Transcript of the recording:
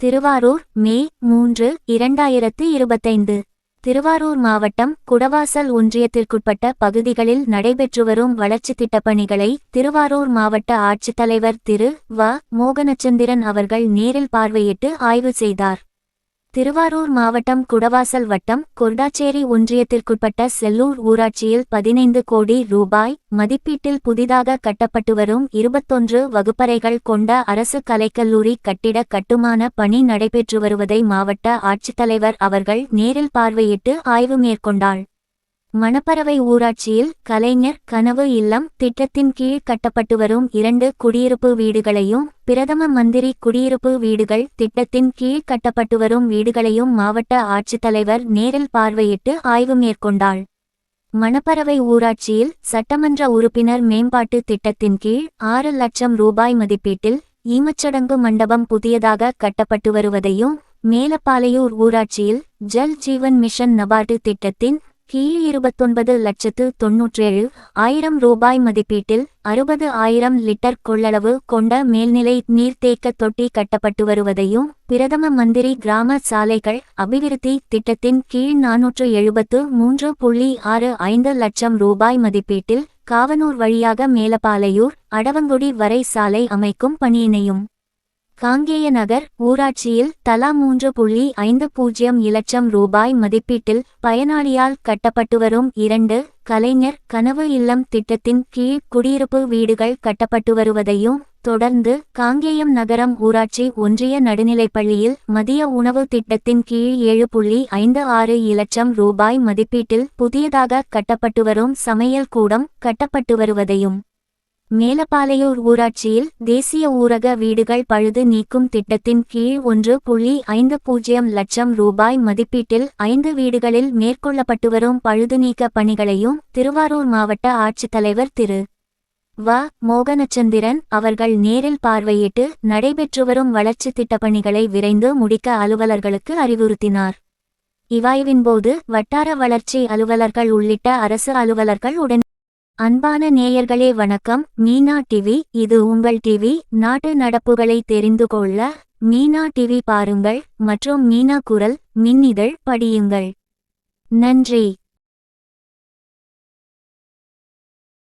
திருவாரூர் மே மூன்று இரண்டாயிரத்து இருபத்தைந்து. திருவாரூர் மாவட்டம் குடவாசல் ஒன்றியத்திற்குட்பட்ட பகுதிகளில் நடைபெற்று வரும் வளர்ச்சித் திட்டப்பணிகளை திருவாரூர் மாவட்ட ஆட்சித்தலைவர் திரு. வ. மோகனச்சந்திரன் அவர்கள் நேரில் பார்வையிட்டு ஆய்வு செய்தார். திருவாரூர் மாவட்டம் குடவாசல் வட்டம் கொர்டாச்சேரி ஒன்றியத்திற்குட்பட்ட செல்லூர் ஊராட்சியில் பதினைந்து கோடி ரூபாய் மதிப்பீட்டில் புதிதாக கட்டப்பட்டு வரும் இருபத்தொன்று வகுப்பறைகள் கொண்ட அரசு கலைக்கல்லூரி கட்டிட கட்டுமான பணி நடைபெற்று வருவதை மாவட்ட ஆட்சித்தலைவர் அவர்கள் நேரில் பார்வையிட்டு ஆய்வு மேற்கொண்டாள் மணப்பறவை ஊராட்சியில் கலைஞர் கனவு இல்லம் திட்டத்தின் கீழ் கட்டப்பட்டு வரும் இரண்டு குடியிருப்பு வீடுகளையும் பிரதம மந்திரி குடியிருப்பு வீடுகள் திட்டத்தின் கீழ் கட்டப்பட்டு வரும் வீடுகளையும் மாவட்ட ஆட்சித்தலைவர் நேரில் பார்வையிட்டு ஆய்வு மேற்கொண்டாள். மணப்பறவை ஊராட்சியில் சட்டமன்ற உறுப்பினர் மேம்பாட்டு திட்டத்தின் கீழ் ஆறு லட்சம் ரூபாய் மதிப்பீட்டில் ஈமச்சடங்கு மண்டபம் புதியதாக கட்டப்பட்டு வருவதையும் மேலப்பாலையூர் ஊராட்சியில் ஜல் ஜீவன் மிஷன் நபார்டு திட்டத்தின் கீழ் இருபத்தொன்பது லட்சத்து தொன்னூற்றேழு ஆயிரம் ரூபாய் மதிப்பீட்டில் அறுபது ஆயிரம் லிட்டர் கொள்ளளவு கொண்ட மேல்நிலை நீர்த்தேக்க தொட்டி கட்டப்பட்டு வருவதையும் பிரதம மந்திரி கிராம சாலைகள் அபிவிருத்தி திட்டத்தின் கீழ் நானூற்று எழுபத்து மூன்று புள்ளி ஆறு ஐந்து லட்சம் ரூபாய் மதிப்பீட்டில் காவனூர் வழியாக மேலப்பாலையூர் அடவங்குடி வரை சாலை அமைக்கும் பணியினையும் காங்கேய நகர் ஊராட்சியில் தலா மூன்று புள்ளி ஐந்து பூஜ்ஜியம் இலட்சம் ரூபாய் மதிப்பீட்டில் பயனாளியால் கட்டப்பட்டு வரும் இரண்டு கலைஞர் கனவு இல்லம் திட்டத்தின் கீழ் குடியிருப்பு வீடுகள் கட்டப்பட்டு வருவதையும் தொடர்ந்து காங்கேயம் நகரம் ஊராட்சி ஒன்றிய நடுநிலைப்பள்ளியில் மதிய உணவு திட்டத்தின் கீழ் ஏழு புள்ளி ஐந்து ஆறு இலட்சம் ரூபாய் மதிப்பீட்டில் புதியதாக கட்டப்பட்டு வரும் சமையல் கூடம் கட்டப்பட்டு வருவதையும் மேலப்பாலையூர் ஊராட்சியில் தேசிய ஊரக வீடுகள் பழுது நீக்கும் திட்டத்தின் கீழ் ஒன்று புள்ளி ஐந்து பூஜ்ஜியம் லட்சம் ரூபாய் மதிப்பீட்டில் ஐந்து வீடுகளில் மேற்கொள்ளப்பட்டு வரும் பழுது நீக்க பணிகளையும் திருவாரூர் மாவட்ட ஆட்சித்தலைவர் திரு. வ. மோகனச்சந்திரன் அவர்கள் நேரில் பார்வையிட்டு நடைபெற்று வரும் வளர்ச்சித் திட்டப்பணிகளை விரைந்து முடிக்க அலுவலர்களுக்கு அறிவுறுத்தினார். இவாய்வின்போது வட்டார வளர்ச்சி அலுவலர்கள் உள்ளிட்ட அரசு அலுவலர்கள் உடன் அன்பான நேயர்களே வணக்கம். மீனா டிவி இது உங்கள் டிவி நாட்டு நடப்புகளை தெரிந்து கொள்ள மீனா டிவி பாருங்கள் மற்றும் மீனா குரல் மின்னிதழ் படியுங்கள். நன்றி.